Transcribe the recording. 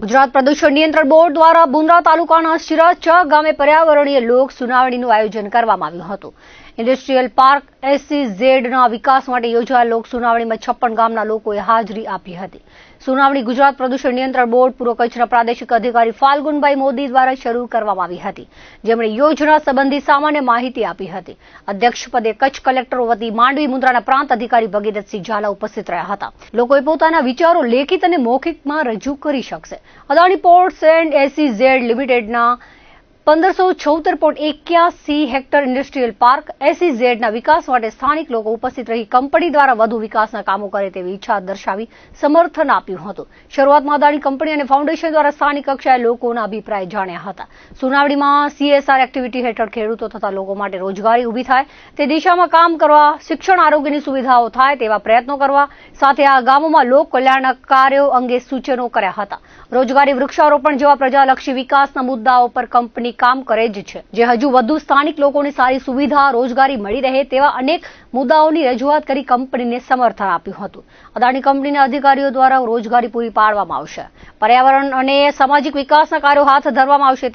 ગુજરાત પ્રદૂષણ નિયંત્રણ બોર્ડ દ્વારા બુંદ્રા તાલુકાના શિરાચા ગામે પર્યાવરણીય લોક સુનાવણીનું આયોજન કરવામાં આવ્યું હતું. ઇન્ડસ્ટ્રીયલ પાર્ક એસસીઝેડના વિકાસ માટે યોજાયેલ લોક સુનાવણીમાં છપ્પન ગામના લોકોએ હાજરી આપી હતી. સુનાવણી ગુજરાત પ્રદૂષણ નિયંત્રણ બોર્ડ, પૂર્વ કચ્છના પ્રાદેશિક અધિકારી ફાલ્ગુનભાઈ મોદી દ્વારા શરૂ કરવામાં આવી હતી. જેમણે યોજના સંબંધી સામાન્ય માહિતી આપી હતી. અધ્યક્ષપદે કચ્છ કલેક્ટર વતી માંડવી મુન્દ્રાના પ્રાંત અધિકારી ભગીરથસિંહ ઝાલા ઉપસ્થિત રહ્યા હતા. લોકોએ પોતાના વિચારો લેખિત અને મૌખિકમાં રજૂ કરી શકશે. અદાણી પોર્ટ્સ એન્ડ એસસીઝેડ લિમિટેડના પંદરસો છોતેર પોઈન્ટ એક્યાસી હેક્ટર ઇન્ડસ્ટ્રીયલ પાર્ક એસીઝેડના વિકાસ માટે સ્થાનિક લોકો ઉપસ્થિત રહી કંપની દ્વારા વધુ વિકાસના કામો કરે તેવી ઈચ્છા દર્શાવી સમર્થન આપ્યું હતું. શરૂઆતમાં અદાણી કંપની અને ફાઉન્ડેશન દ્વારા સ્થાનિક કક્ષાએ લોકોના અભિપ્રાય જાણ્યા હતા. સુનાવણીમાં સીએસઆર એક્ટિવિટી હેઠળ ખેડૂતો તથા લોકો માટે રોજગારી ઊભી થાય, તે દિશામાં કામ કરવા, શિક્ષણ આરોગ્યની સુવિધાઓ થાય તેવા પ્રયત્નો કરવા, સાથે આ ગામોમાં લોક કલ્યાણના કાર્યો અંગે સૂચનો કર્યા હતા. રોજગારી વૃક્ષારોપણ જેવા પ્રજાલક્ષી વિકાસના મુદ્દાઓ પર કંપની કામ કરે જ છે. જે હજુ વધુ સ્થાનિક લોકોને સારી સુવિધા, રોજગારી મળી રહે તેવા અનેક મુદ્દાઓની રજૂઆત કરી કંપનીને સમર્થન આપ્યું હતું. અદાણી કંપનીના અધિકારીઓ દ્વારા રોજગારી પૂરી પાડવામાં આવશે. પર્યાવરણ અને સામાજિક વિકાસના કાર્યો હાથ ધરવામાં આવશે